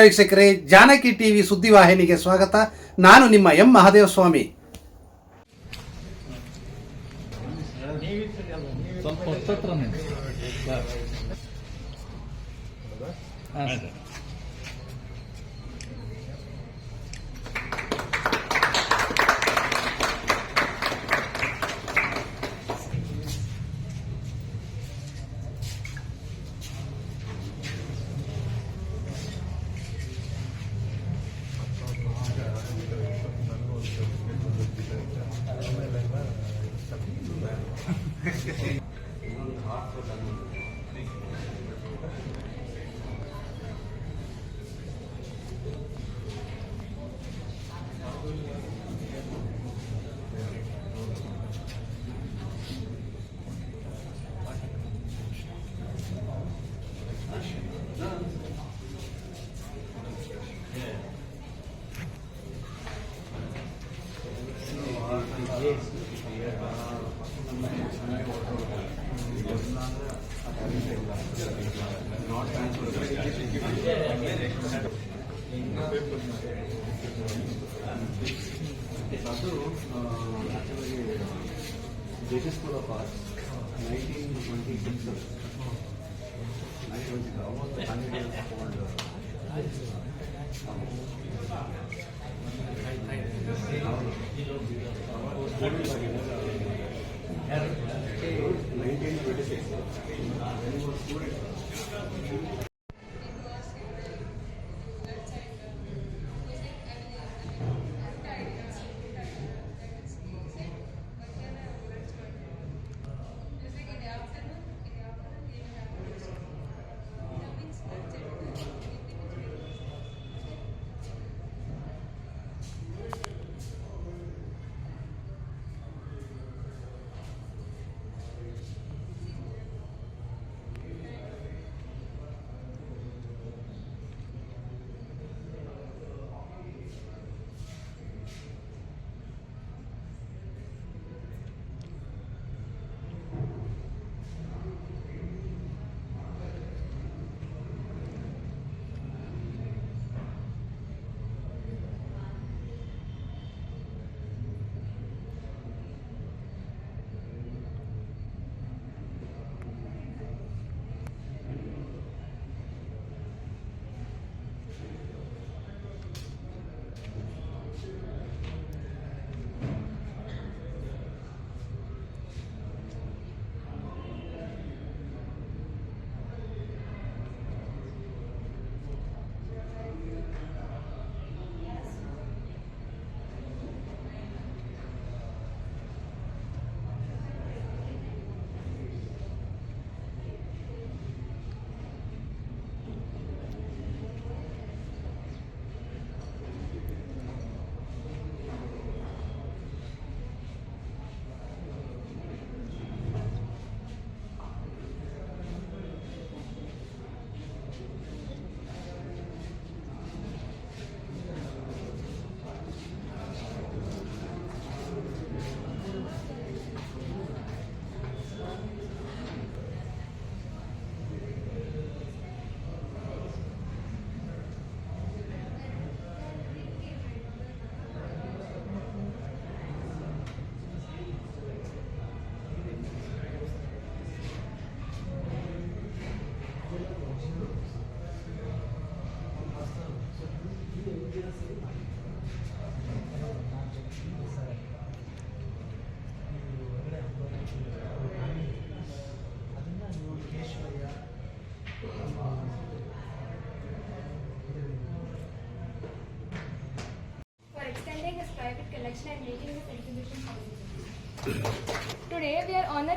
ವೀಕ್ಷಕರೇ ಜಾನಕಿ ಟಿವಿ ಸುದ್ದಿವಾಹಿನಿಗೆ ಸ್ವಾಗತ. ನಾನು ನಿಮ್ಮ ಎಂ ಮಹಾದೇವಸ್ವಾಮಿ. ಸ್ವಲ್ಪ ಅದು actually British school of art nineteen twenty six nineteen twenty almost hundred years old nineteen twenty six for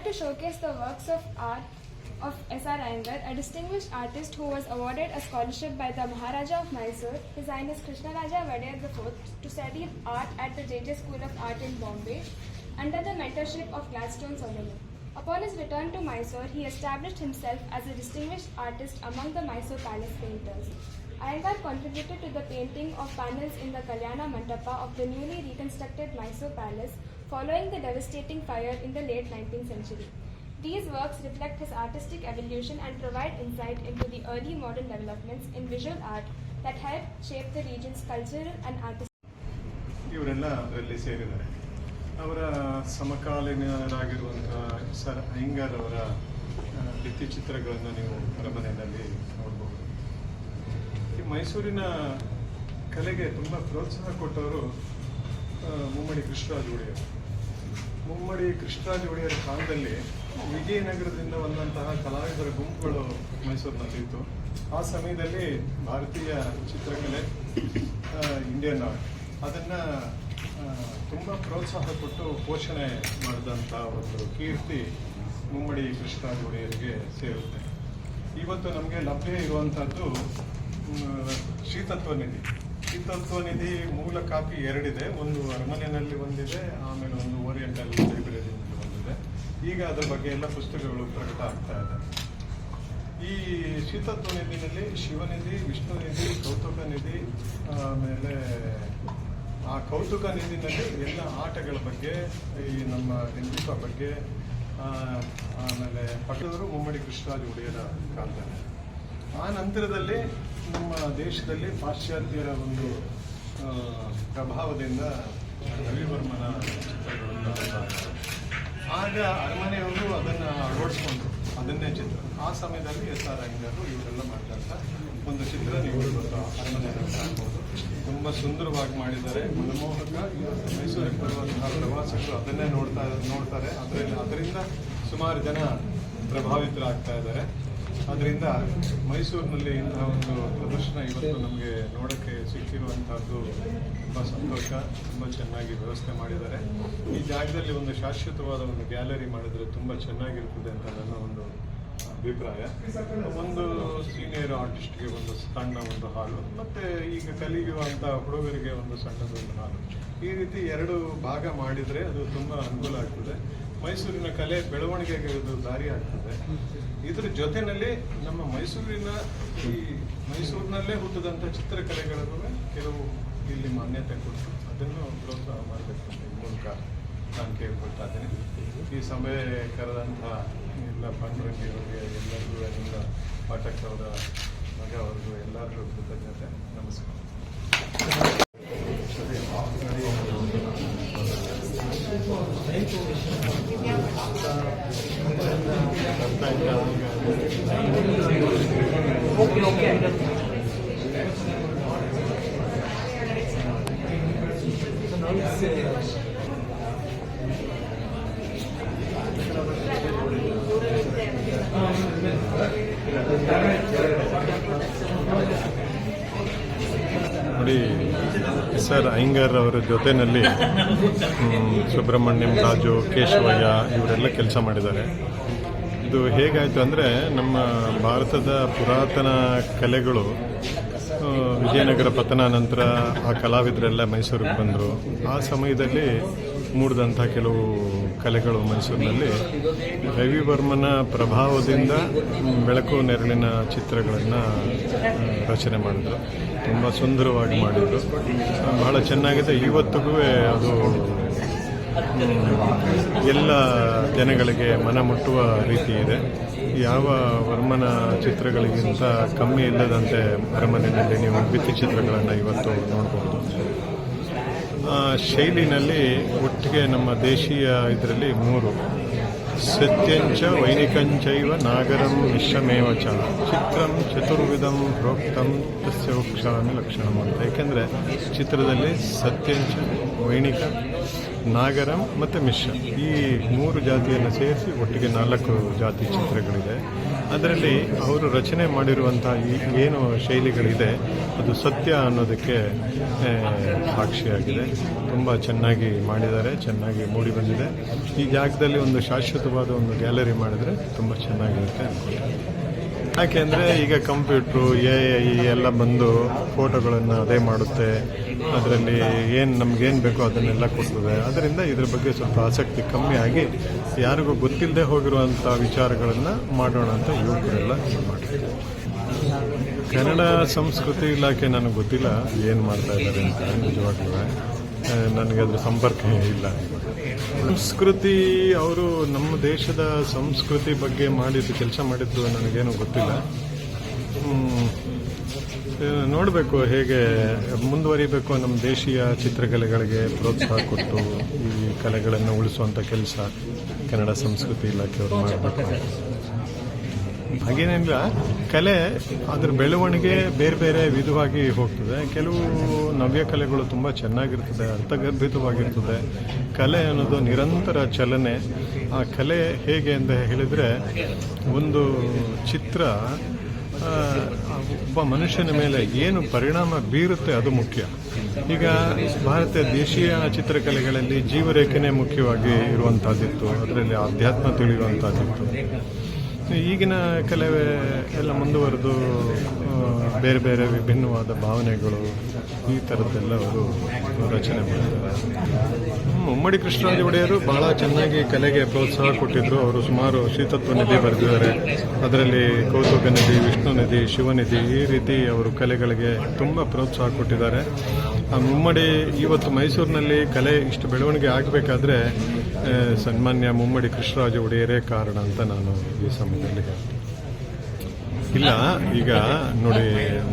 To showcase the works of art of S.R. Iyengar, a distinguished artist who was awarded a scholarship by the Maharaja of Mysore, His Highness Krishnaraja Vadiyar IV, to study art at the JJ School of Art in Bombay under the mentorship of Gladstone Solomon. Upon his return to Mysore, he established himself as a distinguished artist among the Mysore palace painters. Iyengar contributed to the painting of panels in the Kalyana Mandapa of the newly reconstructed Mysore Palace following the devastating fire in the late 19th century. These works reflect his artistic evolution and provide insight into the early modern developments in visual art that helped shape the region's cultural and artistic. ಇವರೆಲ್ಲ ಅದರಲ್ಲಿ ಸೇರಿದ್ದಾರೆ ಅವರ ಸಮಕಾಲೀನರಾಗಿರುವಂತಹ sir Iyengar ಅವರ ಭಿತ್ತಿಚಿತ್ರಗಳನ್ನು ನೀವು ಅರಮನೆಯಲ್ಲಿ ನೋಡಬಹುದು ಈ ಮೈಸೂರಿನ ಕಲೆಗೆ ತುಂಬ ಪ್ರೋತ್ಸಾಹ ಕೊಟ್ಟವರು ಮುಮ್ಮಡಿ ಕೃಷ್ಣರಾಜ ಒಡೆಯರ್ ಮುಮ್ಮಡಿ ಕೃಷ್ಣರಾಜ ಒಡೆಯರ ಕಾಲದಲ್ಲಿ ವಿಜಯನಗರದಿಂದ ಬಂದಂತಹ ಕಲಾವಿದರ ಗುಂಪುಗಳು ಮೈಸೂರಿನಲ್ಲಿತ್ತು ಆ ಸಮಯದಲ್ಲಿ ಭಾರತೀಯ ಚಿತ್ರಕಲೆ ಇಂಡಿಯನ್ ಆರ್ಟ್ ಅದನ್ನು ತುಂಬ ಪ್ರೋತ್ಸಾಹ ಕೊಟ್ಟು ಪೋಷಣೆ ಮಾಡಿದಂಥ ಒಂದು ಕೀರ್ತಿ ಮುಮ್ಮಡಿ ಕೃಷ್ಣರಾಜ ಒಡೆಯರಿಗೆ ಸೇರುತ್ತೆ. ಇವತ್ತು ನಮಗೆ ಲಭ್ಯ ಇರುವಂಥದ್ದು ಶ್ರೀತತ್ವ ನಿಧಿ ಶ್ರೀತತ್ವ ನಿಧಿ ಮೂಲ ಕಾಪಿ ಎರಡಿದೆ. ಒಂದು ಅರಮನೆಯಲ್ಲಿ ಒಂದಿದೆ, ಆಮೇಲೆ ಒಂದು ಓರಿಯೆಂಟಲ್ ಲೈಬ್ರರಿ ಒಂದಿದೆ. ಈಗ ಅದರ ಬಗ್ಗೆ ಎಲ್ಲ ಪುಸ್ತಕಗಳು ಪ್ರಕಟ ಆಗ್ತಾ ಇದೆ. ಈ ಶೀತತ್ವ ನಿಧಿನಲ್ಲಿ ಶಿವನಿಧಿ ವಿಷ್ಣು ನಿಧಿ, ಕೌತುಕ ನಿಧಿ, ಆಮೇಲೆ ಆ ಕೌತುಕ ನಿಧಿನಲ್ಲಿ ಎಲ್ಲ ಆಟಗಳ ಬಗ್ಗೆ, ಈ ನಮ್ಮ ಹಿಂದೂಪ ಬಗ್ಗೆ ಆಮೇಲೆ ಪಟ್ಟದವರು ಮುಮ್ಮಡಿ ಕೃಷ್ಣರಾಜ ಒಡೆಯರ ಕಾಲದಲ್ಲಿ. ಆ ನಂತರದಲ್ಲಿ ನಮ್ಮ ದೇಶದಲ್ಲಿ ಪಾಶ್ಚಾತ್ಯರ ಒಂದು ಪ್ರಭಾವದಿಂದ ರವಿವರ್ಮನ ಚಿತ್ರಗಳನ್ನು ಆಗ ಅರಮನೆಯವರು ಅದನ್ನು ಅಳವಡಿಸ್ಕೊಂಡ್ರು, ಅದನ್ನೇ ಚಿತ್ರ. ಆ ಸಮಯದಲ್ಲಿ ಎಸ್ ಆರ್ ಅಯ್ಯರು ಇವರೆಲ್ಲ ಮಾಡಿದಂಥ ಒಂದು ಚಿತ್ರ ನೀವು ಅರಮನೆಯಲ್ಲಿ ಕಾಣ್ಬೋದು. ತುಂಬ ಸುಂದರವಾಗಿ ಮಾಡಿದ್ದಾರೆ. ಮನಮೋಹಕ ಇವತ್ತು ಮೈಸೂರಿಗೆ ಬರುವಂತಹ ಪ್ರವಾಸಗಳು ಅದನ್ನೇ ನೋಡ್ತಾ, ನೋಡ್ತಾರೆ. ಅದರಲ್ಲಿ, ಅದರಿಂದ ಸುಮಾರು ಜನ ಪ್ರಭಾವಿತರಾಗ್ತಾ ಇದ್ದಾರೆ. ಅದರಿಂದ ಮೈಸೂರಿನಲ್ಲಿ ಇಂತಹ ಒಂದು ಪ್ರದರ್ಶನ ಇವತ್ತು ನಮಗೆ ನೋಡೋಕ್ಕೆ ಸಿಕ್ಕಿರುವಂತಹದ್ದು ತುಂಬ ಸಂತೋಷ, ತುಂಬ ಚೆನ್ನಾಗಿ ವ್ಯವಸ್ಥೆ ಮಾಡಿದ್ದಾರೆ. ಈ ಜಾಗದಲ್ಲಿ ಒಂದು ಶಾಶ್ವತವಾದ ಒಂದು ಗ್ಯಾಲರಿ ಮಾಡಿದರೆ ತುಂಬ ಚೆನ್ನಾಗಿರ್ತದೆ ಅಂತ ನನ್ನ ಒಂದು ಅಭಿಪ್ರಾಯ. ಒಂದು ಸೀನಿಯರ್ ಆರ್ಟಿಸ್ಟ್ಗೆ ಒಂದು ಸಣ್ಣ ಒಂದು ಹಾಲು, ಮತ್ತು ಈಗ ಕಲಿಯುವಂಥ ಹುಡುಗರಿಗೆ ಒಂದು ಸಣ್ಣದೊಂದು ಹಾಲು. ಈ ರೀತಿ ಎರಡು ಭಾಗ ಮಾಡಿದರೆ ಅದು ತುಂಬ ಅನುಕೂಲ ಆಗ್ತದೆ. ಮೈಸೂರಿನ ಕಲೆ ಬೆಳವಣಿಗೆಗೆ ಇದು ದಾರಿ ಆಗ್ತದೆ. ಇದರ ಜೊತೆಯಲ್ಲಿ ನಮ್ಮ ಮೈಸೂರಿನ ಈ ಮೈಸೂರಿನಲ್ಲೇ ಹುಟ್ಟಿದಂಥ ಚಿತ್ರಕಲೆಗಳನ್ನು ಕೆಲವು ಇಲ್ಲಿ ಮಾನ್ಯತೆ ಕೊಟ್ಟು ಅದನ್ನು ಪ್ರೋತ್ಸಾಹ ಮಾಡಬೇಕು ಮೂಲಕ ನಾನು ಕೇಳ್ಕೊಳ್ತಾ ಇದ್ದೇನೆ. ಈ ಸಮಯ ಕರೆದಂಥ ಎಲ್ಲ ಪಾಂಡುರಂಗಿ ಎಲ್ಲರಿಗೂ ಎಲ್ಲ ಪಾಠಕ್ ಅವರ ಮಗ ಅವರಿಗೂ ಎಲ್ಲರಿಗೂ ಕೃತಜ್ಞತೆ. ನಮಸ್ಕಾರ. ನೋಡಿ ಸರ್ ಅಯ್ಯಂಗಾರ್ ಅವರ ಜೊತೆಯಲ್ಲಿ ಸುಬ್ರಹ್ಮಣ್ಯಂ, ರಾಜು, ಕೇಶವಯ್ಯ ಇವರೆಲ್ಲ ಕೆಲಸ ಮಾಡಿದ್ದಾರೆ. ಇದು ಹೇಗಾಯಿತು ಅಂದರೆ, ನಮ್ಮ ಭಾರತದ ಪುರಾತನ ಕಲೆಗಳು ವಿಜಯನಗರ ಪತನ ನಂತರ ಆ ಕಲಾವಿದರೆಲ್ಲ ಮೈಸೂರಿಗೆ ಬಂದರು. ಆ ಸಮಯದಲ್ಲಿ ಮೂಡಿದಂಥ ಕೆಲವು ಕಲೆಗಳು ಮೈಸೂರಿನಲ್ಲಿ. ರವಿವರ್ಮನ ಪ್ರಭಾವದಿಂದ ಬೆಳಕು ನೆರಳಿನ ಚಿತ್ರಗಳನ್ನು ರಚನೆ ಮಾಡಿದ್ರು. ತುಂಬ ಸುಂದರವಾಗಿ ಮಾಡಿದರು. ಬಹಳ ಚೆನ್ನಾಗಿದೆ. ಇವತ್ತಿಗೂ ಅದು ಎಲ್ಲ ಜನಗಳಿಗೆ ಮನ ಮುಟ್ಟುವ ರೀತಿ ಇದೆ. ಯಾವ ವರ್ಮನ ಚಿತ್ರಗಳಿಗಿಂತ ಕಮ್ಮಿ ಇಲ್ಲದಂತೆ ಅರಮನೆಯಲ್ಲಿ ನೀವು ಭಿತ್ತಿ ಚಿತ್ರಗಳನ್ನು ಇವತ್ತು ನೋಡಬಹುದು ಶೈಲಿನಲ್ಲಿ ಒಟ್ಟಿಗೆ ನಮ್ಮ ದೇಶೀಯ ಇದರಲ್ಲಿ ಮೂರು. ಸತ್ಯಂಚ ವೈನಿಕಂಚೈವ ನಾಗರಂ ಮಿಶ್ರಮೇವ ಚ ಚಿತ್ರಂ ಚತುರ್ವಿಧಂ ಪ್ರೋಕ್ತಂ ತಸ್ಯ ವಕ್ಷಾಮಿ ಲಕ್ಷಣಂ ಅಂತ ಏಕೆಂದರೆ ಚಿತ್ರದಲ್ಲಿ ಸತ್ಯಂಚ ವೈಣಿಕ ನಾಗರಂ ಮತ್ತು ಮಿಶ್ರ. ಈ ಮೂರು ಜಾತಿಯನ್ನು ಸೇರಿಸಿ ಒಟ್ಟಿಗೆ ನಾಲ್ಕು ಜಾತಿ ಚಿತ್ರಗಳಿದೆ. ಅದರಲ್ಲಿ ಅವರು ರಚನೆ ಮಾಡಿರುವಂಥ ಈ ಏನು ಶೈಲಿಗಳಿದೆ, ಅದು ಸತ್ಯ ಅನ್ನೋದಕ್ಕೆ ಸಾಕ್ಷಿಯಾಗಿದೆ. ತುಂಬ ಚೆನ್ನಾಗಿ ಮಾಡಿದ್ದಾರೆ, ಚೆನ್ನಾಗಿ ಮೂಡಿ ಬಂದಿದೆ. ಈ ಜಾಗದಲ್ಲಿ ಒಂದು ಶಾಶ್ವತವಾದ ಒಂದು ಗ್ಯಾಲರಿ ಮಾಡಿದರೆ ತುಂಬ ಚೆನ್ನಾಗಿರುತ್ತೆ ಯಾಕೆಂದರೆ ಈಗ ಕಂಪ್ಯೂಟ್ರು, ಎ ಐ ಎಲ್ಲ ಬಂದು ಫೋಟೋಗಳನ್ನು ಅದೇ ಮಾಡುತ್ತೆ. ಅದರಲ್ಲಿ ಏನು ನಮಗೇನು ಬೇಕೋ ಅದನ್ನೆಲ್ಲ ಕೊಡ್ತದೆ. ಅದರಿಂದ ಇದ್ರ ಬಗ್ಗೆ ಸ್ವಲ್ಪ ಆಸಕ್ತಿ ಕಮ್ಮಿ ಆಗಿ ಯಾರಿಗೂ ಗೊತ್ತಿಲ್ಲದೆ ಹೋಗಿರುವಂಥ ವಿಚಾರಗಳನ್ನು ಮಾಡೋಣ ಅಂತ ಯುವಕರೆಲ್ಲ ಮಾಡ್ತಾರೆ ಕನ್ನಡ ಸಂಸ್ಕೃತಿ ಇಲಾಖೆ ನನಗೆ ಗೊತ್ತಿಲ್ಲ ಏನು ಮಾಡ್ತಾ ಇದ್ದಾರೆ ಅಂತ, ನಿಜವಾಗ್ಲೂ. ನನಗೆ ಅದ್ರ ಸಂಪರ್ಕ ಇಲ್ಲ. ಸಂಸ್ಕೃತಿ ಅವರು ನಮ್ಮ ದೇಶದ ಸಂಸ್ಕೃತಿ ಬಗ್ಗೆ ಮಾಡಿದ್ದು, ಕೆಲಸ ಮಾಡಿದ್ದು ನನಗೇನು ಗೊತ್ತಿಲ್ಲ. ನೋಡಬೇಕು, ಹೇಗೆ ಮುಂದುವರಿಬೇಕು ನಮ್ಮ ದೇಶೀಯ ಚಿತ್ರಕಲೆಗಳಿಗೆ ಪ್ರೋತ್ಸಾಹ ಕೊಟ್ಟು ಈ ಕಲೆಗಳನ್ನು ಉಳಿಸುವಂಥ ಕೆಲಸ ಕನ್ನಡ ಸಂಸ್ಕೃತಿ ಇಲಾಖೆಯವರು ಮಾಡಬೇಕು. ಹಾಗೇನಿಲ್ಲ ಕಲೆ ಅದ್ರ ಬೆಳವಣಿಗೆ ಬೇರೆ ಬೇರೆ ವಿಧವಾಗಿ ಹೋಗ್ತದೆ. ಕೆಲವು ನವ್ಯ ಕಲೆಗಳು ತುಂಬ ಚೆನ್ನಾಗಿರ್ತದೆ, ಅರ್ಥಗರ್ಭಿತವಾಗಿರ್ತದೆ. ಕಲೆ ಅನ್ನೋದು ನಿರಂತರ ಚಲನೆ. ಆ ಕಲೆ ಹೇಗೆ ಅಂತ ಹೇಳಿದರೆ, ಒಂದು ಚಿತ್ರ ಒಬ್ಬ ಮನುಷ್ಯನ ಮೇಲೆ ಏನು ಪರಿಣಾಮ ಬೀರುತ್ತೆ ಅದು ಮುಖ್ಯ. ಈಗ ಭಾರತೀಯ ದೇಶೀಯ ಚಿತ್ರಕಲೆಗಳಲ್ಲಿ ಜೀವರೇಖೆನೇ ಮುಖ್ಯವಾಗಿ ಇರುವಂತಹದ್ದಿತ್ತು. ಅದರಲ್ಲಿ ಆಧ್ಯಾತ್ಮ ತಿಳಿಯುವಂಥದ್ದಿತ್ತು ಈಗಿನ ಕಲೆ ಎಲ್ಲ ಮುಂದುವರೆದು ಬೇರೆ ಬೇರೆ ವಿಭಿನ್ನವಾದ ಭಾವನೆಗಳು ಈ ಥರದ್ದೆಲ್ಲ ಅವರು ರಚನೆ ಮಾಡ್ತಾರೆ. ಮುಮ್ಮಡಿ ಕೃಷ್ಣರಾಜ ಒಡೆಯರು ಬಹಳ ಚೆನ್ನಾಗಿ ಕಲೆಗೆ ಪ್ರೋತ್ಸಾಹ ಕೊಟ್ಟಿದ್ರು. ಅವರು ಸುಮಾರು ಶೀತತ್ವ ನಿಧಿ ಬರೆದಿದ್ದಾರೆ. ಅದರಲ್ಲಿ ಕೌತುಕ ನಿಧಿ, ವಿಷ್ಣು ನಿಧಿ ಶಿವನಿಧಿ ಈ ರೀತಿ ಅವರು ಕಲೆಗಳಿಗೆ ತುಂಬ ಪ್ರೋತ್ಸಾಹ ಕೊಟ್ಟಿದ್ದಾರೆ. ಆ ಮುಮ್ಮಡಿ ಇವತ್ತು ಮೈಸೂರಿನಲ್ಲಿ ಕಲೆ ಇಷ್ಟು ಬೆಳವಣಿಗೆ ಆಗಬೇಕಾದ್ರೆ ಸನ್ಮಾನ್ಯ ಮುಮ್ಮಡಿ ಕೃಷ್ಣರಾಜ ಒಡೆಯರೇ ಕಾರಣ ಅಂತ ನಾನು ಈ ಸಮಯದಲ್ಲಿ ಹೇಳ್ತೀನಿ. ಇಲ್ಲ, ಈಗ ನೋಡಿ,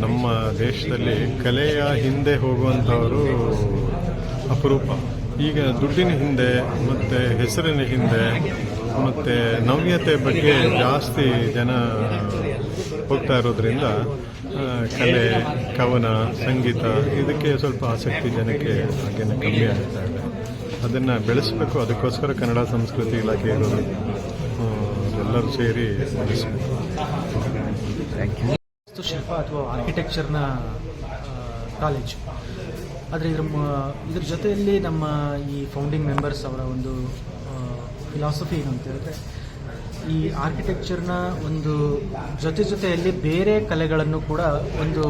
ನಮ್ಮ ದೇಶದಲ್ಲಿ ಕಲೆಯ ಹಿಂದೆ ಹೋಗುವಂಥವರು ಅಪರೂಪ. ಈಗ ದುಡ್ಡಿನ ಹಿಂದೆ, ಮತ್ತು ಹೆಸರಿನ ಹಿಂದೆ, ಮತ್ತು ನವ್ಯತೆ ಬಗ್ಗೆ ಜಾಸ್ತಿ ಜನ ಹೋಗ್ತಾ ಇರೋದ್ರಿಂದ ಕಲೆ, ಕವನ, ಸಂಗೀತ, ಇದಕ್ಕೆ ಸ್ವಲ್ಪ ಆಸಕ್ತಿ ಜನಕ್ಕೆ ಹಾಗೇನೆ ಕಮ್ಮಿ ಆಗ್ತಾ ಇದೆ. ಅದನ್ನು ಬೆಳೆಸಬೇಕು. ಅದಕ್ಕೋಸ್ಕರ ಕನ್ನಡ ಸಂಸ್ಕೃತಿ ಇಲಾಖೆ ಇರೋದು. ಎಲ್ಲರೂ ಸೇರಿ ಬೆಳೆಸಬೇಕು. ವಾಸ್ತುಶಿಲ್ಪ ಅಥವಾ ಆರ್ಕಿಟೆಕ್ಚರ್ನ ಕಾಲೇಜು ಆದರೆ ಇದ್ರ ಮ- ಇದ್ರ ಜೊತೆಯಲ್ಲಿ ನಮ್ಮ ಈ ಫೌಂಡಿಂಗ್ ಮೆಂಬರ್ಸ್ ಅವರ ಒಂದು ಫಿಲಾಸಫಿ ಏನು ಅಂತ ಹೇಳಿದ್ರೆ ಈ ಆರ್ಕಿಟೆಕ್ಚರ್ನ ಒಂದು ಜೊತೆ ಜೊತೆಯಲ್ಲಿ ಬೇರೆ ಕಲೆಗಳನ್ನು ಕೂಡ ಒಂದು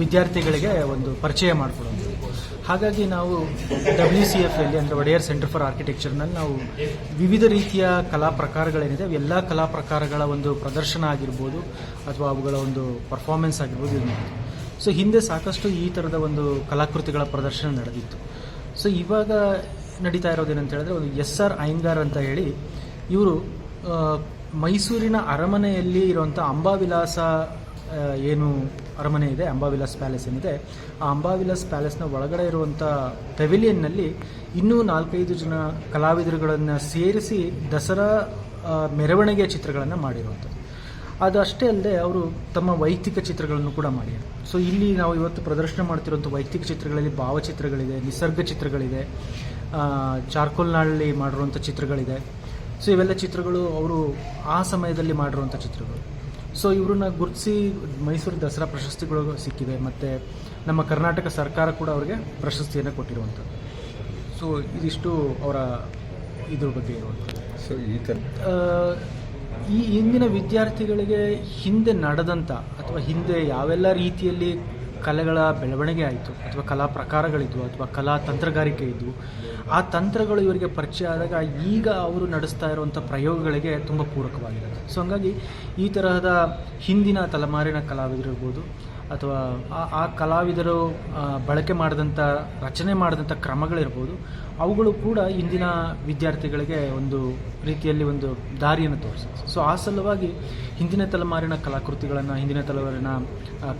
ವಿದ್ಯಾರ್ಥಿಗಳಿಗೆ ಒಂದು ಪರಿಚಯ ಮಾಡಿಕೊಡೋದು. ಹಾಗಾಗಿ ನಾವು ಡಬ್ಲ್ಯೂ ಸಿ ಎಫ್ ಅಲ್ಲಿ ಅಂದರೆ ಒಡೆಯರ್ ಸೆಂಟರ್ ಫಾರ್ ಆರ್ಕಿಟೆಕ್ಚರ್ನಲ್ಲಿ ನಾವು ವಿವಿಧ ರೀತಿಯ ಕಲಾ ಪ್ರಕಾರಗಳೇನಿದೆ ಎಲ್ಲ ಕಲಾ ಪ್ರಕಾರಗಳ ಒಂದು ಪ್ರದರ್ಶನ ಆಗಿರ್ಬೋದು ಅಥವಾ ಅವುಗಳ ಒಂದು ಪರ್ಫಾರ್ಮೆನ್ಸ್ ಆಗಿರ್ಬೋದು ಇದು ಸೊ ಹಿಂದೆ ಸಾಕಷ್ಟು ಈ ಥರದ ಒಂದು ಕಲಾಕೃತಿಗಳ ಪ್ರದರ್ಶನ ನಡೆದಿತ್ತು. ಸೊ ಇವಾಗ ನಡೀತಾ ಇರೋದೇನಂತ ಹೇಳಿದ್ರೆ, ಒಂದು ಎಸ್ ಆರ್ ಅಯ್ಯಂಗಾರ್ ಅಂತ ಹೇಳಿ ಇವರು ಮೈಸೂರಿನ ಅರಮನೆಯಲ್ಲಿ ಇರುವಂಥ ಅಂಬಾವಿಲಾಸ ಏನು ಅರಮನೆ ಇದೆ, ಅಂಬಾವಿಲಾಸ್ ಪ್ಯಾಲೇಸ್ ಏನಿದೆ, ಆ ಅಂಬಾವಿಲಾಸ್ ಪ್ಯಾಲೇಸ್ನ ಒಳಗಡೆ ಇರುವಂಥ ಪೆವಿಲಿಯನ್ನಲ್ಲಿ ಇನ್ನೂ ನಾಲ್ಕೈದು ಜನ ಕಲಾವಿದರುಗಳನ್ನು ಸೇರಿಸಿ ದಸರಾ ಮೆರವಣಿಗೆ ಚಿತ್ರಗಳನ್ನು ಮಾಡಿರುವಂಥದ್ದು. ಅದು ಅಷ್ಟೇ ಅಲ್ಲದೆ ಅವರು ತಮ್ಮ ವೈಯಕ್ತಿಕ ಚಿತ್ರಗಳನ್ನು ಕೂಡ ಮಾಡಿದ್ದಾರೆ. ಸೊ ಇಲ್ಲಿ ನಾವು ಇವತ್ತು ಪ್ರದರ್ಶನ ಮಾಡ್ತಿರುವಂಥ ವೈಯಕ್ತಿಕ ಚಿತ್ರಗಳಲ್ಲಿ ಭಾವಚಿತ್ರಗಳಿದೆ, ನಿಸರ್ಗ ಚಿತ್ರಗಳಿದೆ ಚಾರ್ಕೋಲ್ನಾಳಲ್ಲಿ ಮಾಡಿರುವಂಥ ಚಿತ್ರಗಳಿದೆ. ಸೊ ಇವೆಲ್ಲ ಚಿತ್ರಗಳು ಅವರು ಆ ಸಮಯದಲ್ಲಿ ಮಾಡಿರುವಂಥ ಚಿತ್ರಗಳು. ಸೊ ಇವ್ರನ್ನ ಗುರುತಿಸಿ ಮೈಸೂರು ದಸರಾ ಪ್ರಶಸ್ತಿಗಳು ಸಿಕ್ಕಿದೆ ಮತ್ತು ನಮ್ಮ ಕರ್ನಾಟಕ ಸರ್ಕಾರ ಕೂಡ ಅವರಿಗೆ ಪ್ರಶಸ್ತಿಯನ್ನು ಕೊಟ್ಟಿರುವಂಥದ್ದು. ಸೊ ಇದಿಷ್ಟು ಅವರ ಇದ್ರ ಬಗ್ಗೆ ಇರುವಂಥದ್ದು ಸೊ ಈ ಥರ ಈ ಇಂದಿನ ವಿದ್ಯಾರ್ಥಿಗಳಿಗೆ ಹಿಂದೆ ನಡೆದಂಥ ಅಥವಾ ಹಿಂದೆ ಯಾವೆಲ್ಲ ರೀತಿಯಲ್ಲಿ ಕಲೆಗಳ ಬೆಳವಣಿಗೆ ಆಯಿತು, ಅಥವಾ ಕಲಾ ಪ್ರಕಾರಗಳಿದ್ವು, ಅಥವಾ ಕಲಾ ತಂತ್ರಗಾರಿಕೆ ಇದ್ವು. ಆ ತಂತ್ರಗಳು ಇವರಿಗೆ ಪರಿಚಯ ಆದಾಗ ಈಗ ಅವರು ನಡೆಸ್ತಾ ಇರುವಂಥ ಪ್ರಯೋಗಗಳಿಗೆ ತುಂಬ ಪೂರಕವಾಗಿರುತ್ತೆ. ಸೊ ಹಂಗಾಗಿ ಈ ತರಹದ ಹಿಂದಿನ ತಲೆಮಾರಿನ ಕಲಾವಿದರಿರ್ಬೋದು ಅಥವಾ ಆ- ಕಲಾವಿದರು ಬಳಕೆ ಮಾಡಿದಂಥ ರಚನೆ ಮಾಡಿದಂಥ ಕ್ರಮಗಳಿರ್ಬೋದು, ಅವುಗಳು ಕೂಡ ಇಂದಿನ ವಿದ್ಯಾರ್ಥಿಗಳಿಗೆ ಒಂದು ರೀತಿಯಲ್ಲಿ ಒಂದು ದಾರಿಯನ್ನು ತೋರಿಸುತ್ತೆ. ಸೊ ಆ ಸಲುವಾಗಿ ಹಿಂದಿನ ತಲೆಮಾರಿನ ಕಲಾಕೃತಿಗಳನ್ನು, ಹಿಂದಿನ ತಲೆಮಾರಿನ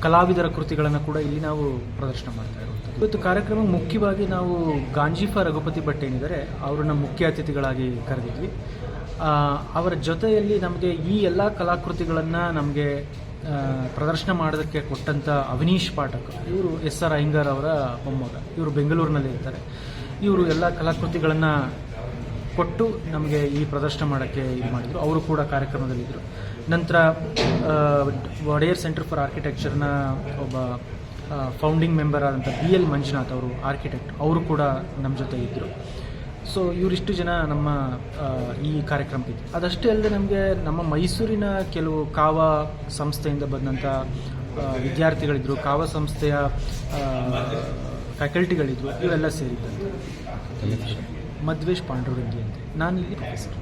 ಕಲಾವಿದರ ಕೃತಿಗಳನ್ನು ಕೂಡ ಇಲ್ಲಿ ನಾವು ಪ್ರದರ್ಶನ ಮಾಡ್ತಾ ಇರುವಂಥದ್ದು. ಇವತ್ತು ಕಾರ್ಯಕ್ರಮ ಮುಖ್ಯವಾಗಿ ನಾವು ಗಾಂಜೀಫ ರಘುಪತಿ ಭಟ್ ಏನಿದ್ದಾರೆ, ಅವರನ್ನು ಮುಖ್ಯ ಅತಿಥಿಗಳಾಗಿ ಕರೆದಿದ್ವಿ. ಅವರ ಜೊತೆಯಲ್ಲಿ ನಮಗೆ ಈ ಎಲ್ಲ ಕಲಾಕೃತಿಗಳನ್ನು ನಮಗೆ ಪ್ರದರ್ಶನ ಮಾಡೋದಕ್ಕೆ ಕೊಟ್ಟಂಥ ಅವನೀಶ್ ಪಾಠಕ್, ಇವರು ಎಸ್ ಆರ್ ಅಯ್ಯಂಗಾರ್ ಅವರ ಮೊಮ್ಮಗ. ಇವರು ಬೆಂಗಳೂರಿನಲ್ಲಿ ಇರ್ತಾರೆ. ಇವರು ಎಲ್ಲ ಕಲಾಕೃತಿಗಳನ್ನು ಕೊಟ್ಟು ನಮಗೆ ಈ ಪ್ರದರ್ಶನ ಮಾಡೋಕ್ಕೆ ಇದು ಮಾಡಿದರು. ಅವರು ಕೂಡ ಕಾರ್ಯಕ್ರಮದಲ್ಲಿದ್ದರು ನಂತರ ಒಡೆಯರ್ ಸೆಂಟರ್ ಫಾರ್ ಆರ್ಕಿಟೆಕ್ಚರ್ನ ಒಬ್ಬ ಫೌಂಡಿಂಗ್ ಮೆಂಬರ್ ಆದಂಥ ಬಿ ಎಲ್ ಮಂಜುನಾಥ್ ಅವರು ಆರ್ಕಿಟೆಕ್ಟ್ ಅವರು ಕೂಡ ನಮ್ಮ ಜೊತೆ ಇದ್ದರು ಸೊ ಇವರಿಷ್ಟು ಜನ ನಮ್ಮ ಈ ಕಾರ್ಯಕ್ರಮಕ್ಕೆ. ಅದಷ್ಟೇ ಅಲ್ಲದೆ ನಮಗೆ ನಮ್ಮ ಮೈಸೂರಿನ ಕೆಲವು ಕಾವ ಸಂಸ್ಥೆಯಿಂದ ಬಂದಂಥ ವಿದ್ಯಾರ್ಥಿಗಳಿದ್ರು ಕಾವ ಸಂಸ್ಥೆಯ ಫ್ಯಾಕಲ್ಟಿಗಳಿದ್ರು ಇವೆಲ್ಲ ಸೇರಿದ್ದಂತೆ. ಮಧ್ವೇಶ್ ಪಾಂಡುರಂಗಿ ಅಂತ. ನಾನು ಇಲ್ಲಿ ಪ್ರೊಫೆಸರ್